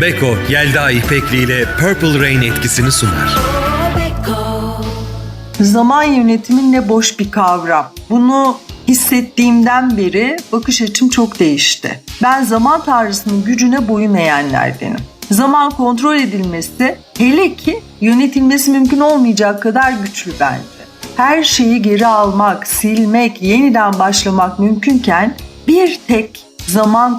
Beko, Yelda İpekli ile Purple Rain etkisini sunar. Zaman yönetimi ne boş bir kavram. Bunu hissettiğimden beri bakış açım çok değişti. Ben zaman tanrısının gücüne boyun eğenlerdenim. Zaman kontrol edilmesi hele ki yönetilmesi mümkün olmayacak kadar güçlü bence. Her şeyi geri almak, silmek, yeniden başlamak mümkünken bir tek zaman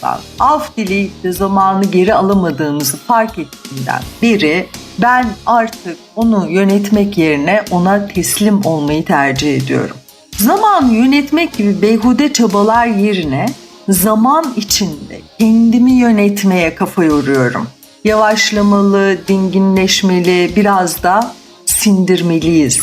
tanrısından af dileyip de zamanı geri alamadığımızı fark ettiğimden beri ben artık onu yönetmek yerine ona teslim olmayı tercih ediyorum. Zamanı yönetmek gibi beyhude çabalar yerine zaman içinde kendimi yönetmeye kafa yoruyorum. Yavaşlamalı, dinginleşmeli, biraz da sindirmeliyiz.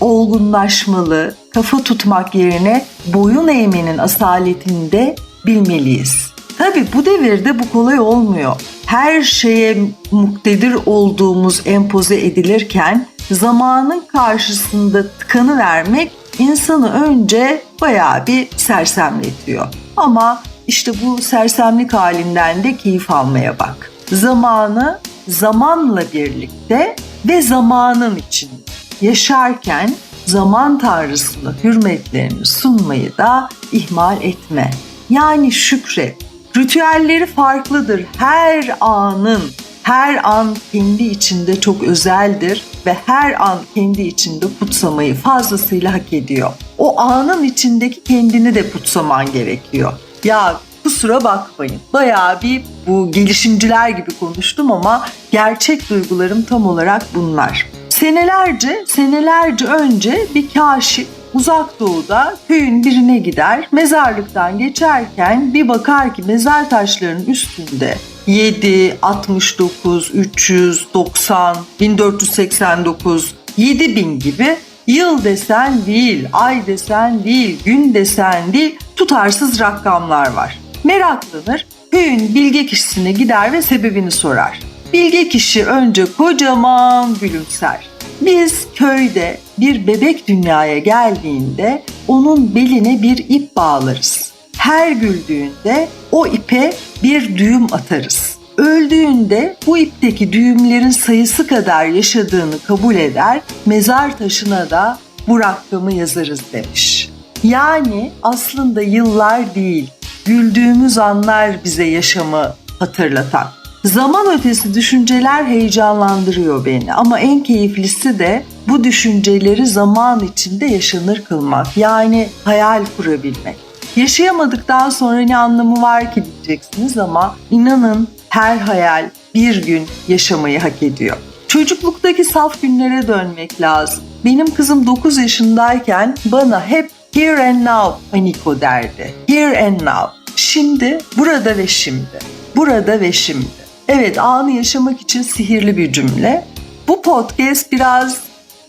Olgunlaşmalı, kafa tutmak yerine boyun eğmenin asaletini de bilmeliyiz. Tabi bu devirde bu kolay olmuyor. Her şeye muktedir olduğumuz empoze edilirken zamanın karşısında tıkanı vermek insanı önce bayağı bir sersemletiyor. Ama işte bu sersemlik halinden de keyif almaya bak. Zamanı zamanla birlikte ve zamanın içinde yaşarken zaman tanrısına hürmetlerini sunmayı da ihmal etme. Yani şükret. Ritüelleri farklıdır. Her anın, her an kendi içinde çok özeldir ve her an kendi içinde kutsamayı fazlasıyla hak ediyor. O anın içindeki kendini de kutsaman gerekiyor. Ya kusura bakmayın. Bayağı bir bu gelişimciler gibi konuştum ama gerçek duygularım tam olarak bunlar. Senelerce, senelerce önce bir kaşif uzak doğuda köyün birine gider, mezarlıktan geçerken bir bakar ki mezar taşlarının üstünde 7, 69, 390, 1489, 7000 gibi yıl desen değil, ay desen değil, gün desen değil tutarsız rakamlar var. Meraklanır, köyün bilge kişisine gider ve sebebini sorar. Bilge kişi önce kocaman gülümser. Biz köyde bir bebek dünyaya geldiğinde onun beline bir ip bağlarız. Her güldüğünde o ipe bir düğüm atarız. Öldüğünde bu ipteki düğümlerin sayısı kadar yaşadığını kabul eder, mezar taşına da bu rakamı yazarız demiş. Yani aslında yıllar değil, güldüğümüz anlar bize yaşamı hatırlatan. Zaman ötesi düşünceler heyecanlandırıyor beni ama en keyiflisi de bu düşünceleri zaman içinde yaşanır kılmak. Yani hayal kurabilmek. Yaşayamadıktan sonra ne anlamı var ki diyeceksiniz ama inanın her hayal bir gün yaşamayı hak ediyor. Çocukluktaki saf günlere dönmek lazım. Benim kızım 9 yaşındayken bana hep here and now paniko derdi. Here and now. Şimdi, burada ve şimdi. Burada ve şimdi. Evet anı yaşamak için sihirli bir cümle. Bu podcast biraz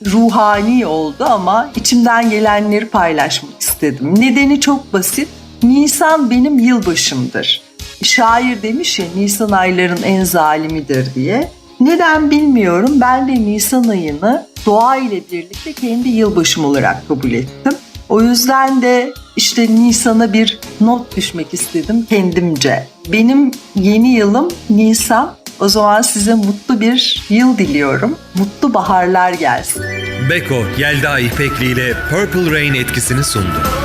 ruhani oldu ama içimden gelenleri paylaşmak istedim. Nedeni çok basit. Nisan benim yılbaşımdır. Şair demiş ya Nisan ayların en zalimidir diye. Neden bilmiyorum ben de Nisan ayını doğa ile birlikte kendi yılbaşım olarak kabul ettim. O yüzden de işte Nisan'a bir not düşmek istedim kendimce. Benim yeni yılım Nisan. O zaman size mutlu bir yıl diliyorum. Mutlu baharlar gelsin. Beko, Yelda İpekli ile Purple Rain etkisini sundu.